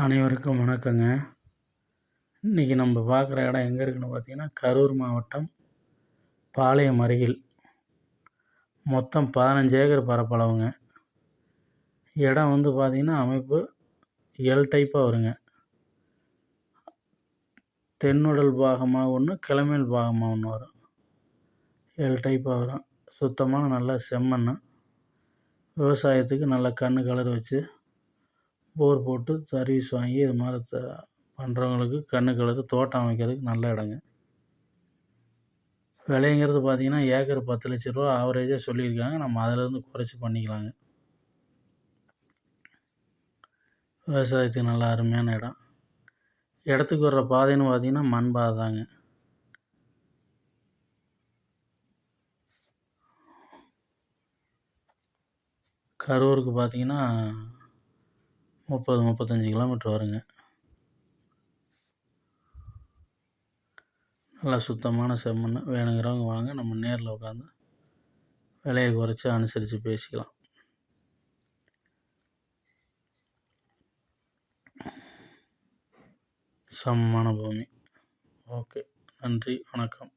அனைவருக்கும் வணக்கங்க. இன்றைக்கி நம்ம பார்க்குற இடம் எங்கே இருக்குன்னு பார்த்தீங்கன்னா கரூர் மாவட்டம் பாளையம் அருகில். மொத்தம் பதினஞ்சு ஏக்கர் பரப்பளவுங்க. இடம் வந்து பார்த்திங்கன்னா அமைப்பு எல் டைப்பாக வருங்க. தென்னுடல் பாகமாக ஒன்று கிழமேல் பாகமாக ஒன்று வரும். எல் டைப்பாக வரும். சுத்தமான நல்ல செம்மண்ணு விவசாயத்துக்கு நல்ல கண்ணு கலர் வச்சு போர் போட்டு சர்வீஸ் வாங்கி இது மாதிரி த பண்ணுறவங்களுக்கு கண்ணுக்களுக்கு தோட்டம் அமைக்கிறதுக்கு நல்ல இடங்க. விலைங்கிறது பார்த்திங்கன்னா ஏக்கர் பத்து லட்ச ரூபா ஆவரேஜாக சொல்லியிருக்காங்க. நம்ம அதிலேருந்து குறைச்சி பண்ணிக்கலாங்க. விவசாயத்துக்கு நல்ல அருமையான இடம். இடத்துக்கு வர்ற பாதைன்னு பார்த்திங்கன்னா மண் பாதை தாங்க. கரூருக்கு பார்த்திங்கன்னா முப்பது முப்பத்தஞ்சு கிலோமீட்ரு வருங்க. நல்லா சுத்தமான செம்மண். வேணுங்கிறவங்க வாங்க. நம்ம நேரில் உட்காந்து விலையை குறைச்சி அனுசரித்து பேசிக்கலாம். சமமான பூமி. ஓகே. நன்றி. வணக்கம்.